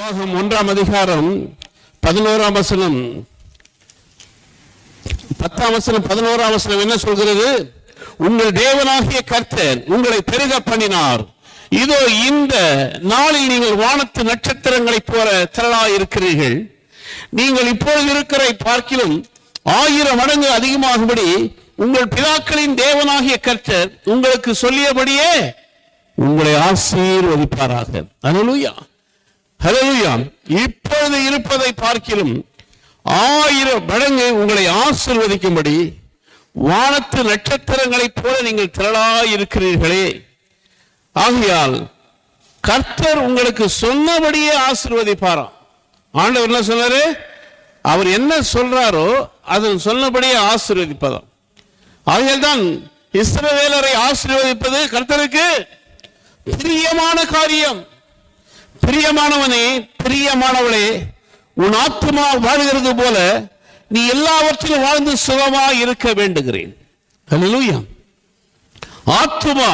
உபாகம் ஒன்றாம் அதிகாரம் பதினோராம் வசனம். பத்தாம் வசனம் பதினோராம் வசனம் என்ன சொல்கிறது? உங்கள் தேவனாகிய கர்த்தர் உங்களை பெருக பண்ணினார். இதோ இந்த நாளில் நீங்கள் வானத்து நட்சத்திரங்களைப் போல திரளாய் இருக்கிறீர்கள். நீங்கள் இப்பொழுது இருக்கிற பார்க்கிலும் ஆயிரம் மடங்கு அதிகமாகும்படி உங்கள் பிதாக்களின் தேவனாகிய கர்த்தர் உங்களுக்கு சொல்லியபடியே உங்களை ஆசீர்வதிப்பாராக. அல்லேலூயா இப்பொழுது இருப்பதை பார்க்கிலும் ஆயிரம் மடங்கு உங்களை ஆசிர்வதிக்கும்படி வானத்து நட்சத்திரங்களைப் போல நீங்கள் திரளாயிருக்கிறீர்களே. ஆகையால் கர்த்தர் உங்களுக்கு சொன்னபடியே ஆசிர்வதிப்பாராம். ஆண்டவர் என்ன சொன்னாரு? அவர் என்ன சொல்றாரோ அதன் சொன்னபடியே ஆசீர்வதிப்பதாம். ஆகையால் தான் இஸ்ரவேலரை ஆசீர்வதிப்பது கர்த்தருக்கு பிரியமான காரியம். பிரியமானவனே பிரியமானவளே உன் ஆத்மா வாழ்கிறது போல நீ எல்லாவற்றிலும் வாழ்ந்து சுகமாய் இருக்க வேண்டுகிறேன். ஆத்மா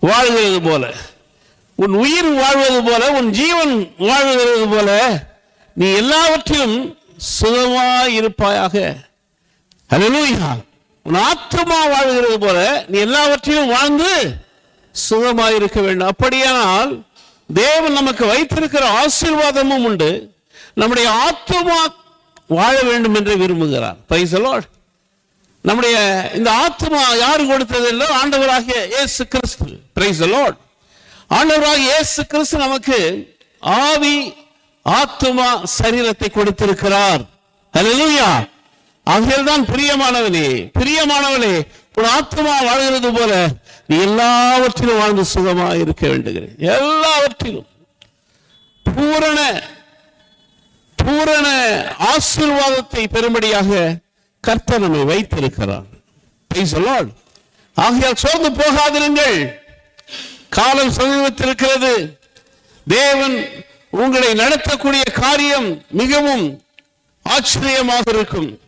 வாழ்கிறது போல உன் உயிர் வாழ்வது போல உன் ஜீவன் வாழ்கிறது போல நீ எல்லாவற்றிலும் சுகமாய் இருப்பாயாக. அல்லேலூயா உன் ஆத்மா வாழ்கிறது போல நீ எல்லாவற்றிலும் வாழ்ந்து சுகமாக இருக்க வேண்டும். அப்படியானால் தேவன் நமக்கு வைத்திருக்கிற ஆசீர்வாதமும் உண்டு. நம்முடைய ஆத்மா வாழ வேண்டும் என்று விரும்புகிறார். Praise நம்முடைய இந்த ஆத்மா யார் கொடுத்தது இல்லை ஆண்டவராகிய இயேசு கிறிஸ்து. பிரைஸ் the ஆண்டவராகிய இயேசு கிறிஸ்து நமக்கு ஆவி ஆத்மா சரீரத்தை கொடுத்திருக்கிறார். ஹalleluya அதில்தான் தான் பிரியமானவனே பிரியமானவனே உன் ஆத்மா வாழ்கிறது போல நீ எல்லாவற்றிலும் வாழ்ந்து சுகமாக இருக்க வேண்டுகிறேன். எல்லாவற்றிலும். பூரண பூரண ஆசீர்வாதத்தை பெறும்படியாக கர்த்தர் நம்மை வைத்திருக்கிறார். ஆகையால் சோர்ந்து போகாதிருங்கள். காலம் சமீபத்திருக்கிறது தேவன் உங்களை நடத்தக்கூடிய காரியம் மிகவும் ஆச்சரியமாக இருக்கும்.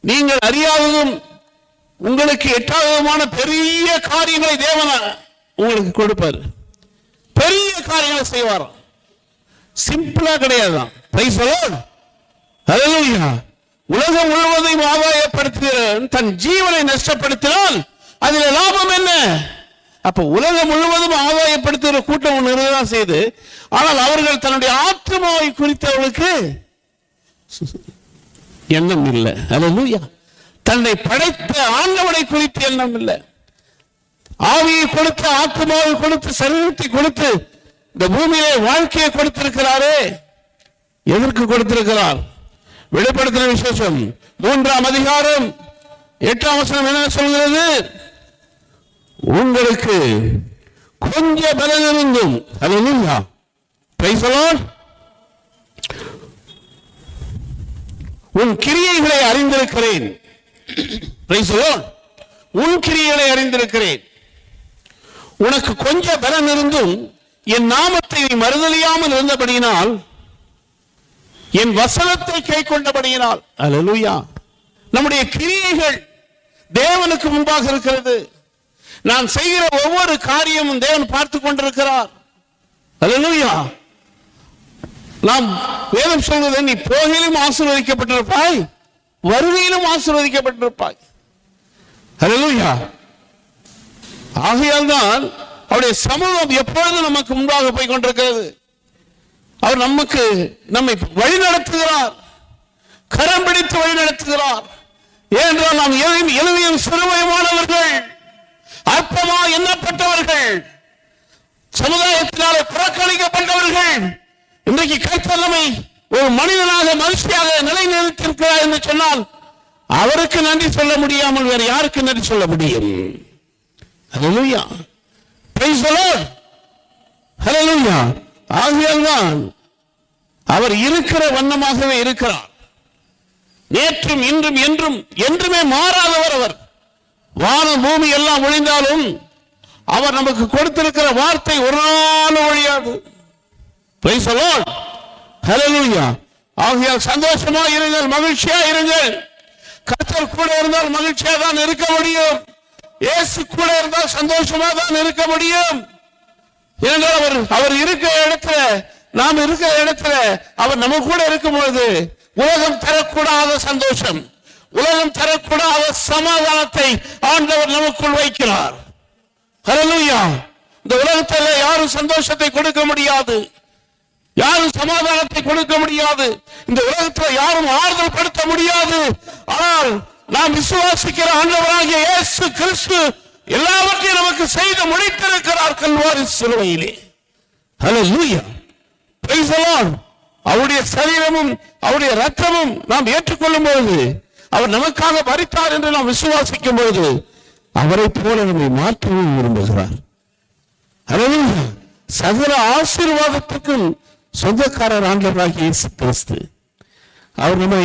நீங்கள் அறியாததும் உங்களுக்கு எட்டாவதுமான பெரிய காரியங்களை தேவன உங்களுக்கு கொடுப்பார். பெரிய காரியங்களை செய்வாராம் சிம்பிளா கிடையாதான் பிரைஸ் ஹalleluya உலகம் முழுவதையும் ஆதாயப்படுத்துகிறவன் தன் ஜீவனை நஷ்டப்படுத்தினால் அதில் லாபம் என்ன? அப்ப உலகம் முழுவதும் ஆதாயப்படுத்துகிற கூட்டம் ஒன்று இருக்கதான் செய்து ஆனால் அவர்கள் தன்னுடைய ஆத்மாவை குறித்தவர்களுக்கு எண்ணம் இல்லை. ஹalleluya தன்னை படைத்த ஆண்டவனை குறித்து எண்ணம் இல்லை. ஆவியை கொடுத்து ஆத்மாவை கொடுத்து சரீரத்தை கொடுத்து இந்த பூமியிலே வாழ்க்கையை கொடுத்திருக்கிறாரே. எதற்கு கொடுத்திருக்கிறார்? வெளிப்படுத்தின விசேஷம் மூன்றாம் அதிகாரம் எட்டாம் வசனம் என்ன சொல்கிறது? உங்களுக்கு கொஞ்ச பலன் இருந்தும் அது பிரைஸ் தி உன் கிரியைகளை அறிந்திருக்கிறேன். உன் கிரியைகளை அறிந்திருக்கிறேன். உனக்கு கொஞ்ச பலன் இருந்தும் என் நாமத்தை நீ மறுதலியாமல் இருந்தபடியினால் என் வசனத்தை கை கொண்டபடியினால் அல்லேலூயா நம்முடைய கிரியைகள் தேவனுக்கு முன்பாக இருக்கிறது. நான் செய்கிற ஒவ்வொரு காரியமும் தேவன் பார்த்து கொண்டிருக்கிறார். அலலுயா நாம் வேதம் சொல்வது நீ போகிலும் ஆசீர்வதிக்கப்பட்டிருப்பாய். வருகையிலும் ஆசீர்வதிக்கப்பட்டிருப்பாய். அல்லேலூயா ஆகையால் தான் அவருடைய சமூகம் எப்பொழுதும் நமக்கு முன்பாக போய் கொண்டிருக்கிறது. அவர் நமக்கு நம்மை வழி நடத்துகிறார் கரம் பிடித்து வழி நடத்துகிறார் ஏனென்றால் நாம் எதையும் எளிமையும் சிறுமயமானவர்கள். அற்பமா எண்ணப்பட்டவர்கள். சமுதாயத்தினாலே புறக்கணிக்கப்பட்டவர்கள். இன்றைக்கு கைத்தல்லமை ஒரு மனிதனாக மனுஷியாக நிலைநிறுத்திருக்கிறார் என்று சொன்னால் அவருக்கு நன்றி சொல்ல முடியாமல் வேறு யாருக்கு நன்றி சொல்ல முடியும்? ஹalleluya. Praise the lord. அவர் இருக்கிற வண்ணமாகவே இருக்கிறார். நேற்றும் இன்றும் என்றும் என்றுமே மாறாதவர் அவர். வான பூமி எல்லாம் ஒழிந்தாலும் அவர் நமக்கு கொடுத்திருக்கிற வார்த்தை ஒரு நாள் ஒழியாது. Praise the ஆகையால் சந்தோஷமா இருங்கள் மகிழ்ச்சியா இருங்கள். கர்த்தர் கூட இருந்தால் மகிழ்ச்சியா தான் இருக்க முடியும். இயேசு கூட இருந்தால் சந்தோஷமா தான் இருக்க முடியும். ஏனென்றால் அவர் அவர் இருக்கிற இடத்துல நாம் இருக்கிற இடத்துல அவர் நம்ம கூட இருக்கும் பொழுது உலகம் தரக்கூடாத சந்தோஷம் உலகம் தரக்கூடாத சமாதானத்தை ஆண்டவர் நமக்குள் வைக்கிறார். ஹalleluya. இந்த உலகத்தில் யாரும் சந்தோஷத்தை கொடுக்க முடியாது. யாரும் சமாதானத்தை கொடுக்க முடியாது. இந்த உலகத்தில் யாரும் ஆறுதல் படுத்த முடியாது. ஆனால் நாம் விசுவாசிக்கிற ஆண்டவராகிய இயேசு கிறிஸ்து எல்லாவற்றையும் நமக்கு செய்து முடித்திருக்கிறார் கல்வாரி சிலுவையிலே. ஹலோ லூயா அவருடைய சரீரமும் அவருடைய ரத்தமும் நாம் ஏற்றுக்கொள்ளும் பொழுது அவர் நமக்காக பறித்தார் என்று நாம் விசுவாசிக்கும் பொழுது அவரை போல நம்மை மாற்றவும் விரும்புகிறார். சகல ஆசீர்வாதத்துக்கும் சொந்தக்காரர் ஆண்டவராகி இயேசு கிறிஸ்து. அவர் நம்மை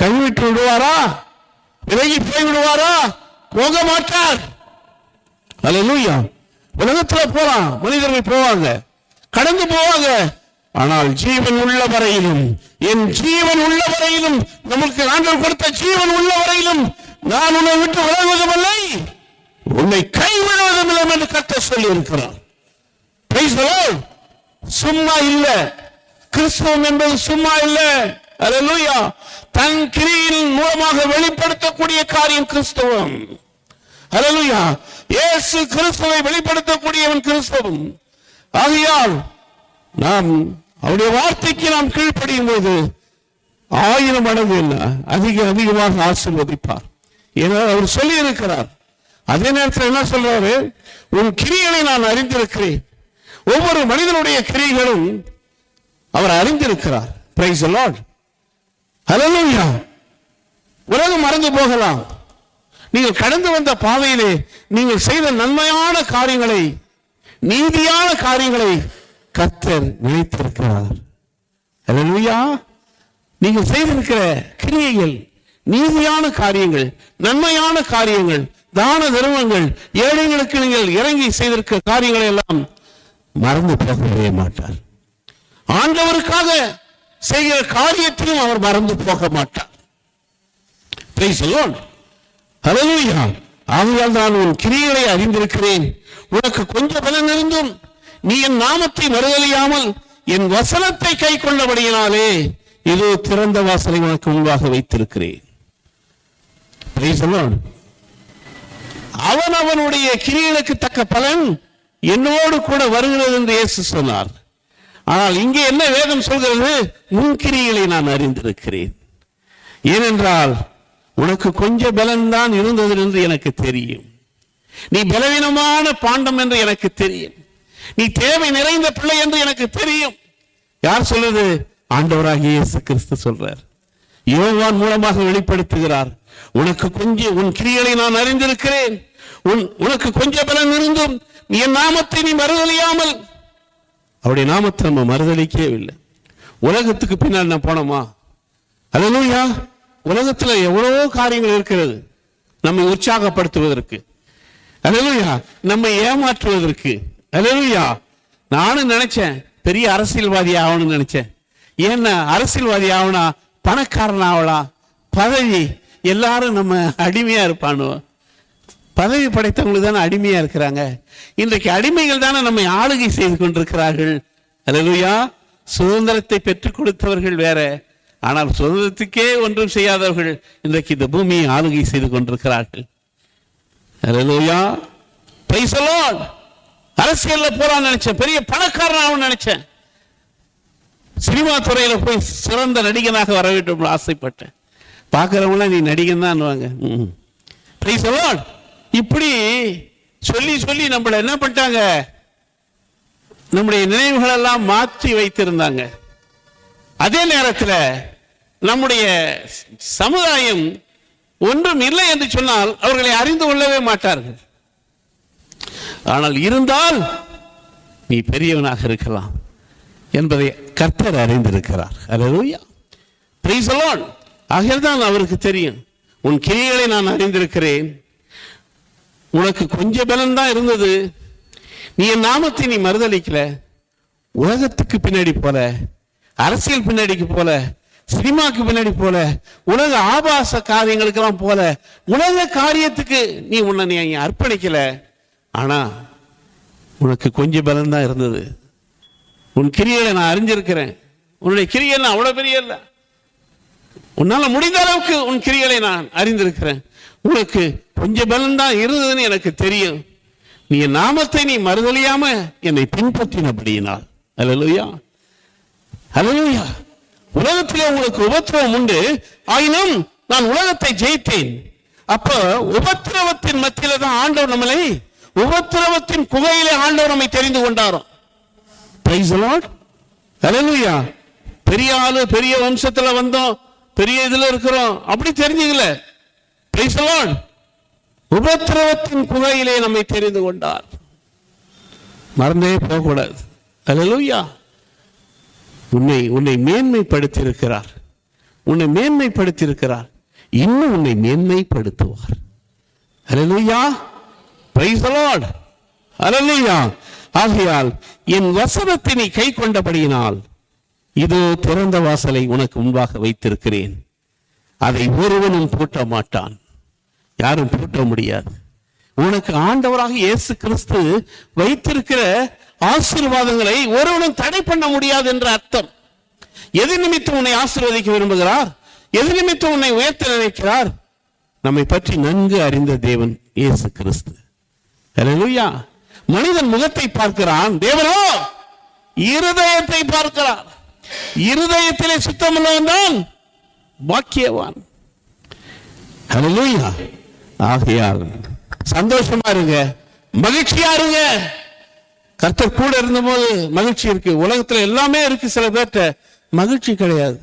கைவிட்டு விடுவாரா? விலகி போய் விடுவாரா? போக மாட்டார். அல்லேலூயா உலகத்துல போலாம். மனிதர்கள் போவாங்க. கடந்து போவாங்க. ஆனால் ஜீவன் உள்ள வரையிலும் என் ஜீவன் உள்ள வரையிலும் நமக்கு ஆண்டவர் கொடுத்த ஜீவன் உள்ள வரையிலும் நான் உன்னை விட்டு விலகுவதுமில்லை. உன்னை கைவிடுவதும் இல்லை என்று கத்த சொல்லி இருக்கிறார் சும்மா இல்லை. கிறிஸ்துவம் என்பது சும்மா இல்லை. அல்லேலூயா தன் கிரியின் மூலமாக வெளிப்படுத்தக்கூடிய காரியம் கிறிஸ்துவம். அலலுயா இயேசு கிறிஸ்துவை வெளிப்படுத்தக்கூடியவன் கிறிஸ்தவம். ஆகையால் நாம் அவருடைய வார்த்தைக்கு நாம் கீழ்ப்படியும் போது ஆயிரம் மடங்கு என்ன? அதிக அதிகமாக ஆசிர்வதிப்பார். ஏன்னா அவர் சொல்லி இருக்கிறார் அதே நேரத்தில் என்ன சொல்றாரு? உன் கிரிகளை நான் அறிந்திருக்கிறேன். ஒவ்வொரு மனிதனுடைய கிரிகளும் அவர் அறிந்திருக்கிறார். பிரைஸ் லார்ட் ஹalleluya உலகம் மறந்து போகலாம். நீங்கள் கடந்து வந்த பாதையிலே நீங்கள் செய்த நன்மையான காரியங்களை நீதியான காரியங்களை கத்தர் நினைத்திருக்கிறார். ஹalleluya நீங்கள் செய்திருக்கிற கிரியைகள் நீதியான காரியங்கள் நன்மையான காரியங்கள் தான தர்மங்கள் ஏழைகளுக்கு நீங்கள் இறங்கி செய்திருக்கிற காரியங்களை எல்லாம் மறந்து போகவே மாட்டார். ஆண்டவருக்காக செய்கிற காரியத்திலும் அவர் மறந்து போக மாட்டார். ஆகையால் நான் உன் கிரியைகளை அறிந்திருக்கிறேன். உனக்கு கொஞ்ச பலன் இருந்தும் நீ என் நாமத்தை மறுதலியாமல் என் வசனத்தை கை கொண்டபடியினாலே இதோ திறந்த வாசலை உனக்கு முன்பாக வைத்திருக்கிறேன். அவன் அவனுடைய கிரியலுக்கு தக்க பலன் என்னோடு கூட வருகிறது என்று இயேசு சொன்னார். ஆனால் இங்கே என்ன வேதம் சொல்கிறது? உன் நான் அறிந்திருக்கிறேன். ஏனென்றால் உனக்கு கொஞ்சம் பலன்தான் இருந்தது என்று எனக்கு தெரியும். நீ பலவீனமான பாண்டம் என்று எனக்கு தெரியும். நீ தேவை நிறைந்த பிள்ளை என்று எனக்கு தெரியும். யார் சொல்றது ஆண்டவராகிய இயேசு கிறிஸ்து சொல்றார். யோவான் மூலமாக வெளிப்படுத்துகிறார். உனக்கு கொஞ்சம் உன் கிரியைகளை நான் அறிந்திருக்கிறேன். உன் உனக்கு கொஞ்ச பலன் இருந்தும் நீ என் நாமத்தை நீ மறுதலியாமல் அவருடைய நாமத்தை நம்ம மறுதலிக்கவே இல்லை. உலகத்துக்கு பின்னால் நான் போனோமா? அல்லேலூயா. உலகத்தில் எவ்வளவோ காரியங்கள் இருக்கிறது. நம்மை உற்சாகப்படுத்துவதற்கு. அல்லேலூயா. நம்மை ஏமாற்றுவதற்கு. அல்லேலூயா. நானும் நினைச்சேன் பெரிய அரசியல்வாதி ஆகணும்னு நினைச்சேன். ஏன்னா அரசியல்வாதி ஆகனா பணக்காரன் ஆகலாம் பதவி. எல்லாரும் நம்ம அடிமையா இருப்பானோ பதவி படைத்தவங்களுக்கு தானே அடிமையா இருக்கிறாங்க. இன்றைக்கு அடிமைகள் தானே நம்மை ஆளுகை செய்து கொண்டிருக்கிறார்கள். அலலுயா சுதந்திரத்தை பெற்றுக் கொடுத்தவர்கள் வேற. ஆனால் சுதந்திரத்துக்கே ஒன்றும் செய்யாதவர்கள் இன்றைக்கு இந்த பூமியை ஆளுகை செய்து கொண்டிருக்கிறார்கள். அலலுயா பிரைஸ் அரசியல்ல போறான்னு நினைச்சேன். பெரிய பணக்காரனாகவும் நினைச்சேன். சினிமா துறையில போய் சிறந்த நடிகனாக வர வேண்டும் ஆசைப்பட்டேன். பார்க்குறவங்களாம் நீ நடிகன் தான் பிரைஸ். இப்படி சொல்லி சொல்லி நம்மள என்ன பண்ணிட்டாங்க? நம்முடைய நினைவுகளெல்லாம் மாற்றி வைத்திருந்தாங்க. அதே நேரத்தில் நம்முடைய சமுதாயம் ஒன்றும் இல்லை என்று சொன்னால் அவர்களை அறிந்து கொள்ளவே மாட்டார்கள். ஆனால் இருந்தால் நீ பெரியவனாக இருக்கலாம் என்பதை கர்த்தர் அறிந்திருக்கிறார். அல்லேலூயா பிரைஸ் அலாட் அவருக்கு தெரியும். உன் கிரியைகளை நான் அறிந்திருக்கிறேன். உனக்கு கொஞ்ச பலன் தான் இருந்தது. நீ என் நாமத்தை நீ மறுதளிக்கல. உலகத்துக்கு பின்னாடி போல அரசியல் பின்னாடிக்கு போல சினிமாக்கு பின்னாடி போல உலக ஆபாச காரியங்களுக்கெல்லாம் போல உலக காரியத்துக்கு நீ உன்னை நீ அர்ப்பணிக்கல. ஆனா உனக்கு கொஞ்சம் பலம் தான் இருந்தது. உன் கிரியை நான் அறிஞ்சிருக்கிறேன். உன்னுடைய கிரியல் நான் அவ்வளவு பெரிய இல்லை உன்னால முடிந்த அளவுக்கு உன் கிரிகளை நான் அறிந்திருக்கிறேன். உனக்கு கொஞ்சம் பலன் தான் இருந்ததுன்னு எனக்கு தெரியும். நீ என் நாமத்தை நீ மறுதலியாம என்னை பின்பற்றினபடியினால். அலலுயா அலலுயா உலகத்திலே உங்களுக்கு உபத்திரவம் உண்டு. ஆயினும் நான் உலகத்தை ஜெயித்தேன். அப்ப உபத்திரவத்தின் மத்தியில தான் ஆண்டவர் நம்மளை உபத்திரவத்தின் குகையிலே ஆண்டவர் நம்மை தெரிந்து கொண்டாரோ பிரைஸ் லார்ட் பெரிய ஆளு பெரிய வம்சத்துல வந்தோம். பெரிய இதுல இருக்கிறோம். அப்படி தெரிஞ்சுங்களே உபத்திரவத்தின் குகையிலே நம்மை தெரிந்து கொண்டார். மறந்தே போகக்கூடாது. ஹalleluya உன்னை உன்னை மேன்மைப்படுத்தியிருக்கிறார். உன்னை மேன்மைப்படுத்தியிருக்கிறார். இன்னும் உன்னை மேன்மைப்படுத்துவார். ஹalleluya praise the ஆகையால் என் வசனத்தை நீ கை கொண்டபடியினால் இதோ திறந்த வாசலை உனக்கு முன்பாக வைத்திருக்கிறேன். அதை ஒருவனும் பூட்ட மாட்டான். யாரும் பூட்ட முடியாது. உனக்கு ஆண்டவராக இயேசு கிறிஸ்து வைத்திருக்கிற ஆசீர்வாதங்களை ஒருவனும் தடை பண்ண முடியாது என்ற அர்த்தம். எது நிமித்தம் உன்னை ஆசீர்வதிக்க விரும்புகிறார்? எது நிமித்தம் உன்னை உயர்த்த நினைக்கிறார்? நம்மை பற்றி நன்கு அறிந்த தேவன் இயேசு கிறிஸ்து அல்லேலூயா மனிதன் முகத்தை பார்க்கிறான். தேவனோ இருதயத்தை பார்க்கிறார். இருதயத்திலே சுத்தமுள்ளவன் தான் பாக்கியவான் அல்லேலூயா ஆகையால் சந்தோஷமா இருங்க மகிழ்ச்சியா இருங்க. கர்த்தர் கூட இருந்தபோது மகிழ்ச்சி இருக்கு. உலகத்துல எல்லாமே இருக்கு சில பேர்கிட்ட. மகிழ்ச்சி கிடையாது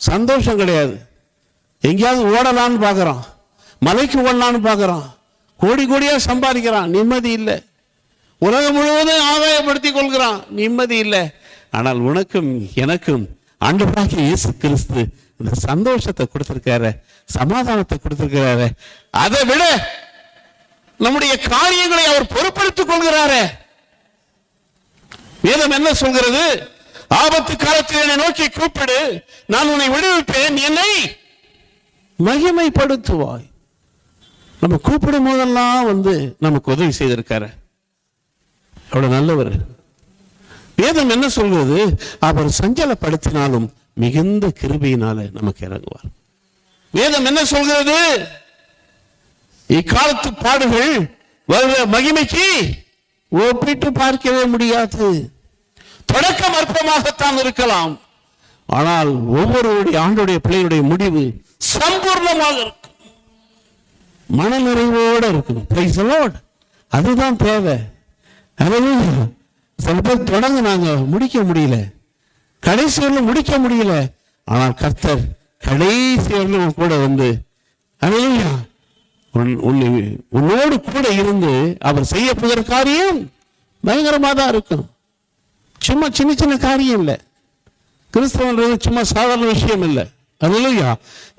சந்தோஷம் கிடையாது. எங்கேயாவது ஓடலான்னு பார்க்குறோம் மலைக்கு ஓடலான்னு பார்க்குறோம் கோடி கோடியாக சம்பாதிக்கிறான் நிம்மதி இல்லை. உலகம் முழுவதும் ஆதாயப்படுத்திக் கொள்கிறான் நிம்மதி இல்லை. ஆனால் உனக்கும் எனக்கும் ஆண்டவராகிய இயேசு கிறிஸ்து இந்த சந்தோஷத்தை கொடுத்துருக்காரு. சமாதானத்தை கொடுத்திருக்கிறாரு. அதை விட நம்முடைய காரியங்களை அவர் பொறுப்படுத்திக் கொள்கிறாரு. வேதம் என்ன சொல்கிறது? ஆபத்து காலத்தில் என்னை நோக்கி கூப்பிடு. நான் உன்னை விடுவிப்பேன். என்னை மகிமைப்படுத்துவாய். நம்ம கூப்பிடும் போதெல்லாம் வந்து நமக்கு உதவி செய்திருக்காரு. அவ்வளவு நல்லவர். வேதம் என்ன சொல்கிறது? அவர் சஞ்சலப்படுத்தினாலும் மிகுந்த கிருபையினால நமக்கு இறங்குவார். வேதம் என்ன சொல்கிறது? இக்காலத்து பாடுகள் வருகிற மகிமைக்கு ஒப்பிட்டு பார்க்கவே முடியாது. தொடக்கம் அற்பமாகத்தான் இருக்கலாம். ஆனால் ஒவ்வொருவருடைய ஆண்டுடைய பிள்ளையுடைய முடிவு சம்பூர்ணமாக இருக்கும். மனநிறைவோடு இருக்கும். அதுதான் தேவை. Hallelujah. சில பேர் தொடங்குனாங்க முடிக்க முடியல. கடைசி முடிக்க முடியல. ஆனால் கர்த்தர் கடைசி வரலும் உன் கூட வந்து Hallelujah. உன்னை உன்னோடு கூட இருந்து அவர் செய்ய போகிற காரியம் பயங்கரமாக தான் இருக்கும். சும்மா சின்ன சின்ன காரியம் இல்லை. கிறிஸ்தவன்றது சும்மா சாதாரண விஷயம் இல்லை. அல்லையா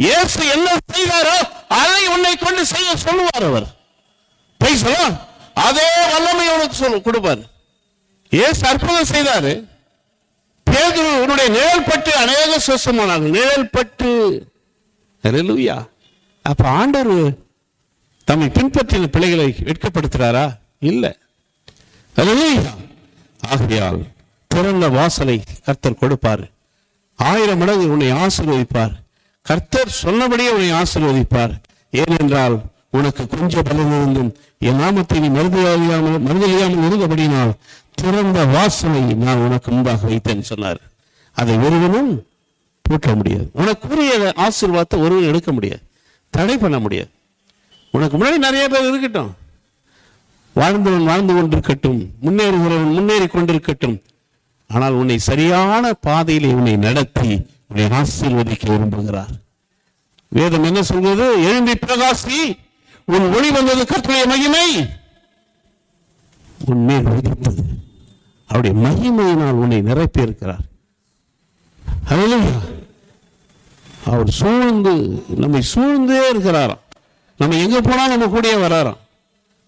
இயேசு என்ன செய்தாரோ அதை உன்னை கொண்டு செய்ய சொல்லுவார் அவர். பேசலாம் அதே வல்லமை உனக்கு சொல்லு கொடுப்பார். ஏசு அற்புதம் செய்தாரு. பேதுரு உன்னுடைய நிழல் பட்டு அநேக சுசமானார்கள் நிழல் பட்டு அல்லேலூயா அப்ப ஆண்டவர் தம்மை பின்பற்றின பிள்ளைகளை வெட்கப்படுத்துறாரா? இல்லை. ஆகையால் திறந்த வாசலை கர்த்தர் கொடுப்பார். ஆயிரம் மடங்கு உன்னை ஆசீர்வதிப்பார். கர்த்தர் சொன்னபடியே உன்னை ஆசீர்வதிப்பார். ஏனென்றால் உனக்கு கொஞ்சம் பலன் இருந்தும் என் நாமத்தை நீ மறுதலியாமல் மறுதலியாமல் இருந்தபடினால் திறந்த வாசலை நான் உனக்கு முன்பாக வைத்தேன் சொன்னார். அதை ஒருவனும் பூட்ட முடியாது. உனக்குரிய ஆசீர்வாதத்தை ஒருவன் எடுக்க முடியாது. தடை பண்ண முடியாது. உனக்கு முன்னாடி நிறைய பேர் இருக்கட்டும். வாழ்ந்தவன் வாழ்ந்து கொண்டிருக்கட்டும். முன்னேறுகிறவன் முன்னேறி கொண்டிருக்கட்டும். ஆனால் உன்னை சரியான பாதையிலே உன்னை நடத்தி உன்னை ஆசீர்வதிக்க விரும்புகிறார். வேதம் என்ன சொல்வது எழும்பி பிரகாசி உன் ஒளி வந்தது கர்த்தருடைய மகிமை. உன்மேல் உதித்தது. அவருடைய மகிமையினால் உன்னை நிரப்பி இருக்கிறார் அவர் சூழ்ந்து நம்மை சூழ்ந்தே இருக்கிறாராம். நம்ம எங்க போனாலும் நம்ம கூடயே வராராம்.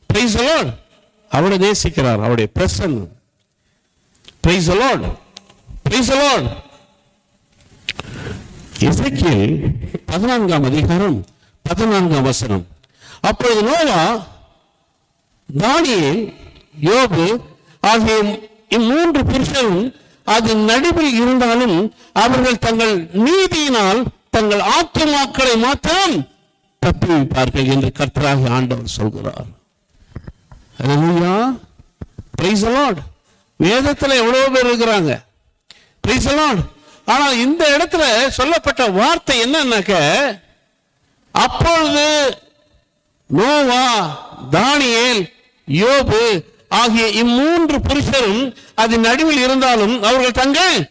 பிரைஸ் அலோட் அவரை நேசிக்கிறார் அவருடைய பிரசன் பிரைஸ் அலோட் பிரைஸ் அலோட் இசைக்கில் பதினான்காம் அதிகாரம் பதினான்காம் வசனம். அப்பொழுது நோவா தானியேல் யோபு ஆகிய இம்மூன்று புருஷரும் அது நடுவில் இருந்தாலும் அவர்கள் தங்கள் நீதியினால் தங்கள் ஆத்துமாக்களை மாத்திரம் தப்பி வைப்பார்கள் என்று கர்த்தராக ஆண்டவர் சொல்கிறார். வேதத்தில் வேதத்துல எவ்வளவு பேர் இருக்கிறாங்க. ஆனால் ஆனா இந்த இடத்துல சொல்லப்பட்ட வார்த்தை என்னன்னாக்க அப்பொழுது நோவா தானியேல் யோபு ஆகிய இம்மூன்று புருஷரும் அதன் நடுவில் இருந்தாலும் அவர்கள் தங்கள்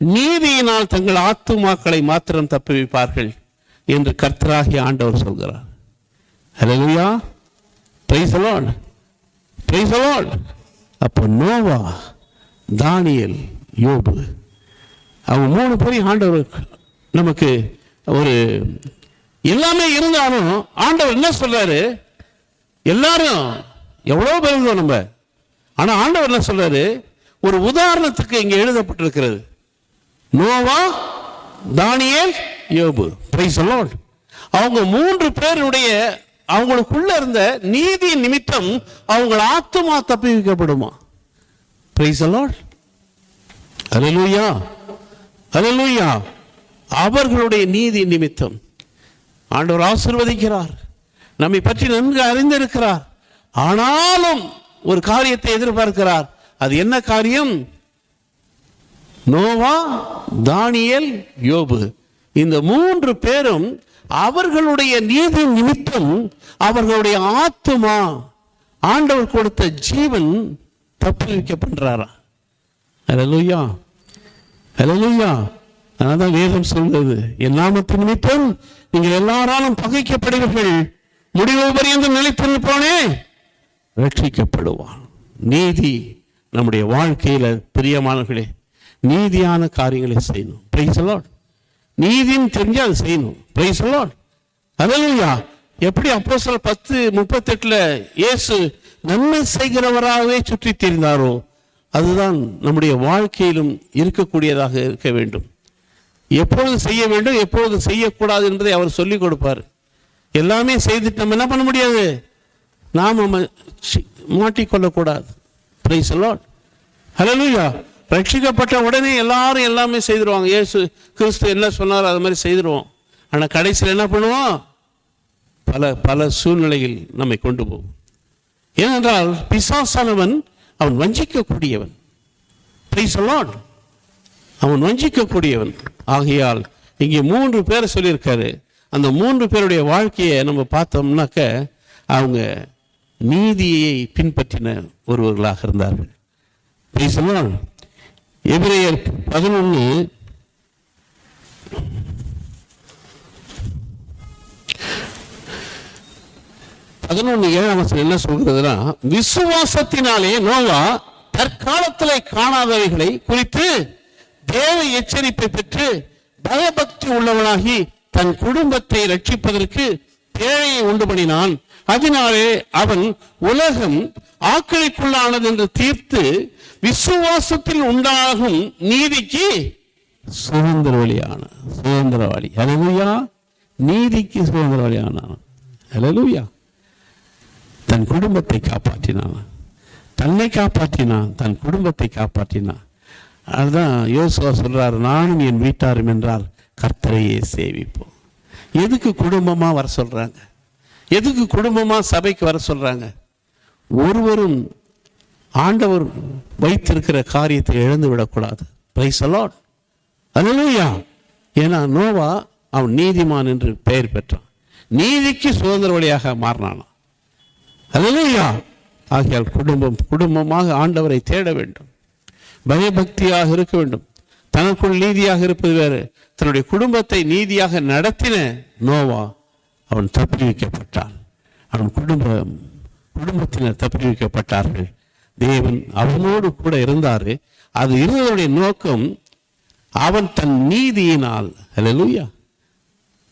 நீதியினால் தங்கள் ஆத்துமாக்களை மாத்திரம் தப்பி வைப்பார்கள் என்று கர்த்தராகிய ஆண்டவர் சொல்கிறார். ஹalleluya பிரைசலோன் பிரைசலோன் அப்போ நோவா தானியல் யோபு அவங்க மூணு பேரையும் ஆண்டவர் நமக்கு ஒரு எல்லாமே இருந்தாலும் ஆண்டவர் என்ன சொல்றாரு? எல்லாரும் எவ்வளோ பேருந்தோம் நம்ம? ஆனால் ஆண்டவர் என்ன சொல்றாரு? ஒரு உதாரணத்துக்கு இங்கே எழுதப்பட்டிருக்கிறது. நோவா தானியல் யோபு. பிரைஸ் லார்ட் அவங்க மூன்று பேருடைய அவங்களுக்குள்ள இருந்த நீதி நிமித்தம் அவங்கள ஆத்துமா தப்பி வைக்கப்படுமா? பிரைஸ் லார்ட் அலலூயா அலலூயா அவர்களுடைய நீதி நிமித்தம். ஆண்டவர் ஆசீர்வதிக்கிறார். நம்மை பற்றி நன்கு அறிந்திருக்கிறார். ஆனாலும் ஒரு காரியத்தை எதிர்பார்க்கிறார். அது என்ன காரியம்? நோவா தானியல் யோபு. இந்த மூன்று பேரும் அவர்களுடைய நீதி நிமித்தம் அவர்களுடைய ஆத்துமா ஆண்டவர் கொடுத்த ஜீவன் தப்பி வைக்கப்படுறாரா? ஹalleluya. ஹalleluya. தான் வேதம் சொல்றது என் நாமத்து நிமித்தம் நீங்கள் எல்லாராலும் பகைக்கப்படுவீர்கள். முடிவு பரியந்தம் நிலைத்திருப்போனே ரட்சிக்கப்படுவான். நீதி நம்முடைய வாழ்க்கையில் பிரியமானவர்களே நீதியான காரியங்களை செய்யணும். பிரைஸ் நீதின்னு தெரிஞ்சு அதை செய்யணும். பிரைஸ் லார்ட் ஹalleluya எப்படி அப்போஸ்தலர் பத்து முப்பத்தெட்டுல இயேசு நன்மை செய்கிறவராகவே சுற்றி திரிந்தாரோ அதுதான் நம்முடைய வாழ்க்கையிலும் இருக்கக்கூடியதாக இருக்க வேண்டும். எப்பொழுது செய்ய வேண்டும் எப்பொழுது செய்யக்கூடாது என்பதை அவர் சொல்லிக் கொடுப்பார். எல்லாமே செய்துட்டு நம்ம என்ன பண்ண முடியாது? நாம் நம்ம சி- மாட்டிக்கொள்ளக்கூடாது. பிரைஸ் ஹலோ ஹalleluya ரட்சிக்கப்பட்ட உடனே எல்லாரும் எல்லாமே செய்திருவாங்க. ஏசு கிறிஸ்து என்ன சொன்னாரோ அது மாதிரி செய்திருவோம். ஆனால் கடைசியில் என்ன பண்ணுவோம்? பல பல சூழ்நிலையில் நம்மை கொண்டு போகும் ஏனென்றால் பிசாசானவன் அவன் வஞ்சிக்கக்கூடியவன். பிரைஸ் அலாட் அவன் வஞ்சிக்கக்கூடியவன். ஆகையால் இங்கே மூன்று பேரை சொல்லியிருக்காரு. அந்த மூன்று பேருடைய வாழ்க்கையை நம்ம பார்த்தோம்னாக்க அவங்க நீதியை பின்பற்றின ஒருவர்களாக இருந்தார்கள். Praise எபிரேயர் பதினொன்று பதினொன்று ஏழாம் வசனம் என்ன சொல்கிறதுனா விசுவாசத்தினாலே நோவா தற்காலத்தில் காணாதவைகளை குறித்து தேவ எச்சரிப்பை பெற்று பயபக்தி உள்ளவனாகி தன் குடும்பத்தை ரட்சிப்பதற்கு பேழையை உண்டு பண்ணினான். அதனாலே அவன் உலகம் ஆக்கிரைக்குள்ளானது என்று தீர்த்து விசுவாசத்தில் உண்டாகும் நீதிக்கு சுதந்திரவழியான சுதந்திரவாளி. அலலுயா நீதிக்கு சுதந்திரவாளியானான் அலலுயா தன் குடும்பத்தை காப்பாற்றினான். தன்னை காப்பாற்றினான். தன் குடும்பத்தை காப்பாற்றினான். அதுதான் யோசுவா சொல்றார் நானும் என் வீட்டாரும் என்றால் கர்த்தரையே சேவிப்போம். எதுக்கு குடும்பமா வர சொல்றாங்க? எதுக்கு குடும்பமாக சபைக்கு வர சொல்கிறாங்க ஒருவரும் ஆண்டவர் வைத்திருக்கிற காரியத்தை இழந்து விடக்கூடாது. பிரைஸ் அலாட் அதுலையா ஏன்னா நோவா அவன் நீதிமான் என்று பெயர் பெற்றான். நீதிக்கு சுதந்திர வழியாக மாறினானான் அதுலையா ஆகையால் குடும்பம் குடும்பமாக ஆண்டவரை தேட வேண்டும். பயபக்தியாக இருக்க வேண்டும். தனக்குள் நீதியாக இருப்பது வேறு. தன்னுடைய குடும்பத்தை நீதியாக நடத்தின நோவா அவன் தப்பி வைக்கப்பட்டான் அவன் குடும்பம் குடும்பத்தினர் தப்பி வைக்கப்பட்டார்கள் தேவன் அவனோடு கூட இருந்தாரு. அது இருந்ததுடைய நோக்கம் அவன் தன் நீதியினால் அல்லூயா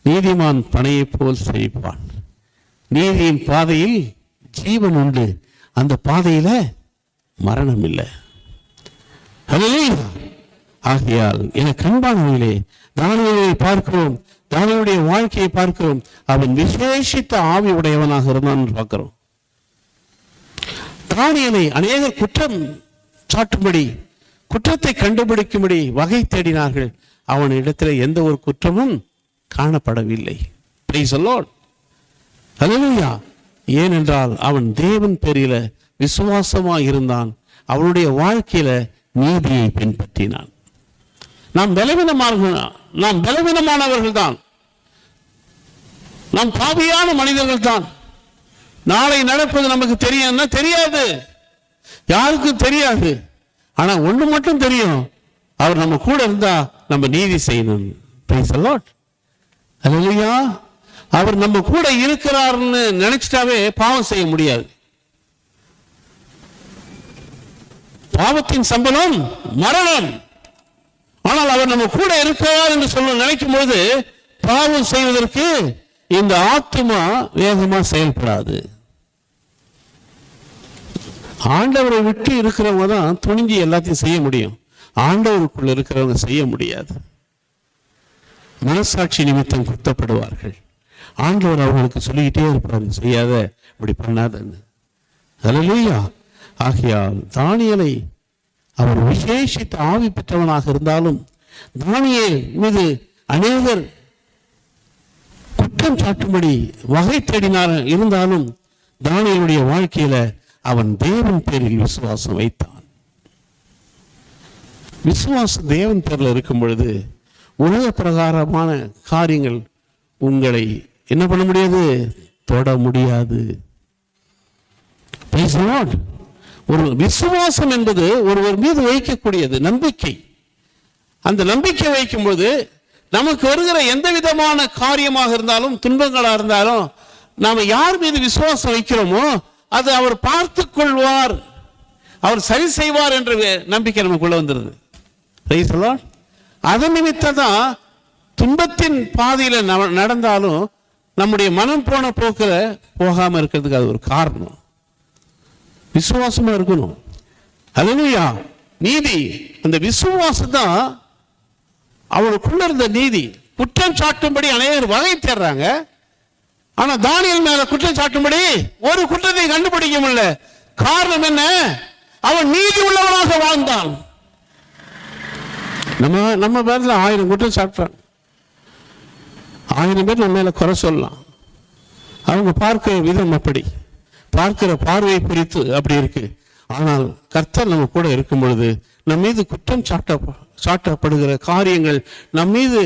நீதிமான் பனையைப் போல் செய்வான். நீதியின் பாதையில் ஜீவன் உண்டு. அந்த பாதையில மரணம் இல்லை. ஆகையால் எனக்கு அன்பானவர்களே தானியலை பார்க்கிறோம். தானியனுடைய வாழ்க்கையை பார்க்கிறோம். அவன் விசேஷித்த ஆவி உடையவனாக இருந்தான் பார்க்கிறோம். தானியனை அநேகர் குற்றம் சாட்டும்படி குற்றத்தை கண்டுபிடிக்கும்படி வகை தேடினார்கள். அவன் இடத்துல எந்த ஒரு குற்றமும் காணப்படவில்லை. Praise ஏனென்றால் அவன் தேவன் பேரில விசுவாசமா இருந்தான். அவனுடைய வாழ்க்கையில நீதியை பின்பற்றினான். நாம் பலவீனமான நாம் பலவீனமானவர்கள் தான் நாம் பாவியான மனிதர்கள் தான் நாளை நடப்பது நமக்கு தெரியும்னா தெரியாது. யாருக்கும் தெரியாது. ஆனா ஒண்ணு மட்டும் தெரியும். அவர் நம்ம கூட இருந்தா நம்ம நீதி செய்யணும். Praise அவர் நம்ம கூட இருக்கிறார்னு நினைச்சிட்டாவே பாவம் செய்ய முடியாது. பாவத்தின் சம்பளம் மரணம். ஆனால் அவர் நம்ம கூட இருக்கிறார் என்று சொல்ல நினைக்கும் போது பாவம் செய்வதற்கு இந்த ஆத்மா வேகமா செயல்படாது. ஆண்டவரை விட்டு இருக்கிறவங்க தான் துணிஞ்சு எல்லாத்தையும் செய்ய முடியும். ஆண்டவருக்குள்ள இருக்கிறவங்க செய்ய முடியாது. மனசாட்சி நிமித்தம் குத்தப்படுவார்கள். ஆண்டவர் அவர்களுக்கு சொல்லிக்கிட்டே இருப்பார் செய்யாத இப்படி பண்ணாதன்னு. ஹalleluya. ஆகையால் தானியலை அவர் விசேஷித்த ஆவி பெற்றவனாக இருந்தாலும் தானியல் மீது அநேகர் குற்றம் சாட்டும்படி வகை தேடினார் இருந்தாலும் தானியலுடைய வாழ்க்கையில அவன் தேவன் பேரில் விசுவாசம் வைத்தான். விசுவாசம் தேவன் பேரில் இருக்கும் பொழுது உலக பிரகாரமான காரியங்கள் உங்களை என்ன பண்ண முடியாது? தொட முடியாது. Praise. ஒரு விசுவாசம் என்பது ஒருவர் மீது வைக்கக்கூடியது நம்பிக்கை. அந்த நம்பிக்கை வைக்கும்போது நமக்கு வருகிற எந்த விதமான காரியமாக இருந்தாலும் துன்பங்களாக இருந்தாலும் நாம் யார் மீது விசுவாசம் வைக்கிறோமோ அது அவர் பார்த்து கொள்வார். அவர் சரி செய்வார் என்ற நம்பிக்கை நமக்குள்ள வந்துடுது அதன் நிமித்தம் தான் துன்பத்தின் பாதையில் ந- நடந்தாலும் நம்முடைய மனம் போன போக்கில் போகாமல் இருக்கிறதுக்கு அது ஒரு காரணம். விசுவாசமாக இருக்கணும். அல்லேலூயா நீதி. அந்த விசுவாசம் தான் அவனுக்குள்ள இருந்த நீதி. குற்றம் சாட்டும்படி அநேகர் வகை தேடுறாங்க ஆனா தானியல் மேல குற்றம் சாட்டும்படி ஒரு குற்றத்தை கண்டுபிடிக்க முடியல. காரணம் என்ன? அவன் நீதி உள்ளவனாக வாழ்ந்தான். நம்ம நம்ம பேரில் ஆயிரம் குற்றம் சாப்பிட்டான் ஆயிரம் பேர் நம்ம மேல குறை சொல்லலாம். அவங்க பார்க்க விதம் அப்படி. பார்க்கிற பார்வை குறித்து அப்படி இருக்கு. ஆனால் கர்த்தர் நம்ம கூட இருக்கும் பொழுது நம் மீது குற்றம் சாட்ட சாட்டப்படுகிற காரியங்கள் நம் மீது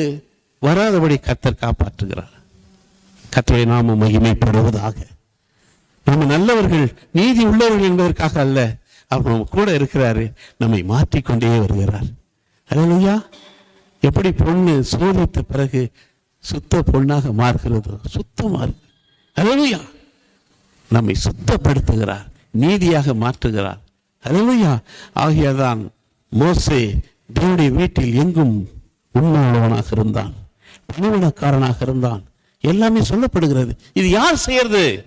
வராதபடி கர்த்தர் காப்பாற்றுகிறார். கர்த்தரை நாம மகிமைப்படுவதாக. நம்ம நல்லவர்கள் நீதி உள்ளவர்கள் என்பதற்காக அல்ல அவர் நம்ம கூட இருக்கிறாரு நம்மை மாற்றிக்கொண்டே வருகிறார். அதுலையா எப்படி பொண்ணு சோதித்த பிறகு சுத்த பொண்ணாக மாறுகிறதோ சுத்தமாக இருக்கு. அதுலையா நம்மை சுத்தப்படுத்துகிறார் நீதியாக மாற்றுகிறார். அதுலையா ஆகியதான் மோசே தேவனுடைய வீட்டில் எங்கும் உண்மையுள்ளவனாக இருந்தான் பணிவிடக்காரனாக இருந்தான். எல்லாமே சொல்லப்படுகிறது. இது யார் செய்யறது?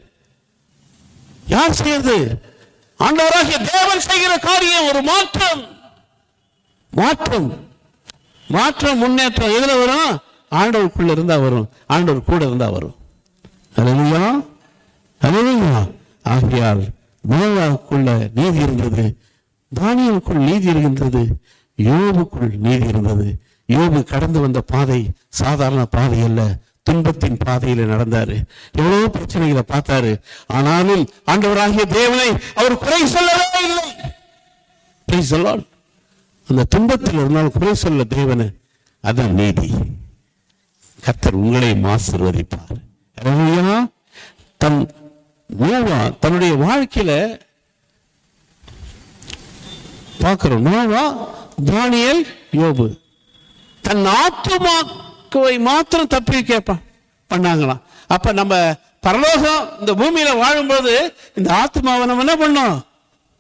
யார் செய்யறது? ஆண்டவராகிய தேவன் செய்கிற காரியம் ஒரு மாற்றம். மாற்றம். மாற்றம் முன்னேற்றம் எதுல வரும்? ஆண்டவருக்குள்ள இருந்தா வரும். ஆண்டவர் கூட இருந்தா வரும். அல்லேலூயா அல்லேலூயா ஆகையால் நோவாவுக்குள்ள நீதி இருந்தது. தானியலுக்குள் நீதி இருக்கின்றது. யோபுக்குள் நீதி இருந்தது. யோபு கடந்து வந்த பாதை சாதாரண பாதை அல்ல. துன்பத்தின் பாதையில நடந்தாரு. எவ்வளவு பிரச்சனைகளை பார்த்தாரு. ஆனாலும் ஆண்டவராகிய தேவனை அவர் குறை சொல்லவே இல்லை. Praise அந்த துன்பத்தில் இருந்தாலும் குறை சொல்ல தேவனை அதான் நீதி. கத்தர் உங்களை ஆசிர்வதிப்பார் தன் நோவா தன்னுடைய வாழ்க்கையில பார்க்கிறோம். நோவா தானியல் யோபு. தன் ஆத்துமாக்குவை மாத்திரம் தப்பி கேட்பான் பண்ணாங்களாம். அப்ப நம்ம பரலோகம் இந்த பூமியில வாழும்போது இந்த ஆத்மாவை நம்ம என்ன பண்ணோம்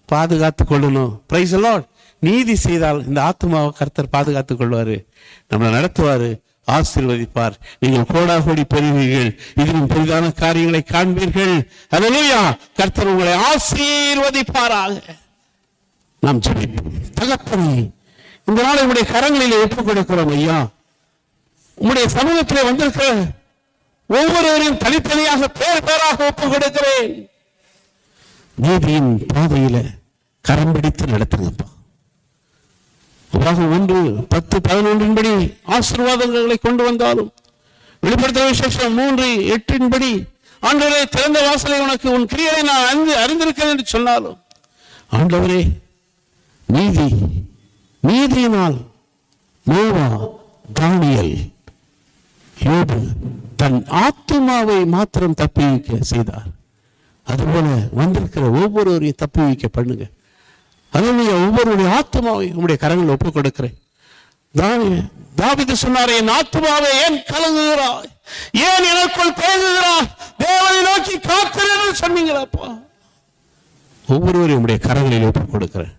பாதுகாத்து கொள்ளணும். பிரைஸ் லார்ட் நீதி செய்தால் இந்த ஆத்மாவை கர்த்தர் பாதுகாத்துக் கொள்வாரு. நம்மளை நடத்துவாரு. ஆசீர்வதிப்பார். நீங்கள் கோடா கோடி பெறுவீர்கள். இதிலும் பெரிதான காரியங்களை காண்பீர்கள். அல்லேலூயா கர்த்தர் உங்களை ஆசீர்வதிப்பாராக. நாம் ஜெபிப்போம். தகப்பனே இந்த நாளை உடைய கரங்களில் ஒப்புக் கொடுக்கிறோம் ஐயா. உங்களுடைய சமூகத்திலே வந்திருக்கிற ஒவ்வொருவரையும் தனித்தனியாக பேர் பேராக ஒப்புக் கொடுக்கிறேன். நீதியின் பாதையில கரம் பிடித்து நடத்துங்கப்பா. உலகம் ஒன்று பத்து பதினொன்றின்படி ஆசீர்வாதங்களை கொண்டு வந்தாலும் வெளிப்படுத்த விசேஷம் மூன்று எட்டின்படி ஆண்டவரே திறந்த வாசலை உனக்கு உன் கிரியலை நான் அறிந்து அறிந்திருக்கிறேன் என்று சொன்னாலும் ஆண்டவரே நீதி நீதியினால் நோவா தானியல் யோபு தன் ஆத்துமாவை மாத்திரம் தப்பி வைக்க செய்தார். அதுபோல வந்திருக்கிற ஒவ்வொருவரையும் தப்பி வைக்க பண்ணுங்க. அதனுடைய ஒவ்வொருடைய ஆத்மாவை உங்களுடைய கரங்களில் ஒப்புக் கொடுக்கிறேன். தாவி- சொன்னார் சொன்னாரே என் ஆத்மாவை ஏன் கலங்குகிறாய்? ஏன் எனக்குள் தேங்குகிறாய் தேவனை நோக்கி காத்திரு சொன்னீங்களாப்பா ஒவ்வொருவரையும் உடைய கரங்களில் ஒப்புக் கொடுக்கிறேன்.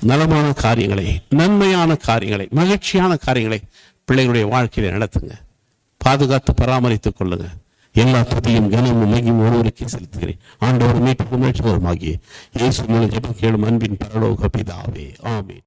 நலமான காரியங்களை நன்மையான காரியங்களை மகிழ்ச்சியான காரியங்களை பிள்ளைகளுடைய வாழ்க்கையில நடத்துங்க. பாதுகாத்து பராமரித்துக் கொள்ளுங்கள் எல்லா துதியும் கனமும் மகியும் ஒருவருக்கே செலுத்துகிறேன். ஆண்டவர் மீட்பு முயற்சி இயேசு மூலம் ஜெபம் கேளும் அன்பின் பரலோக பிதாவே. ஆமென்.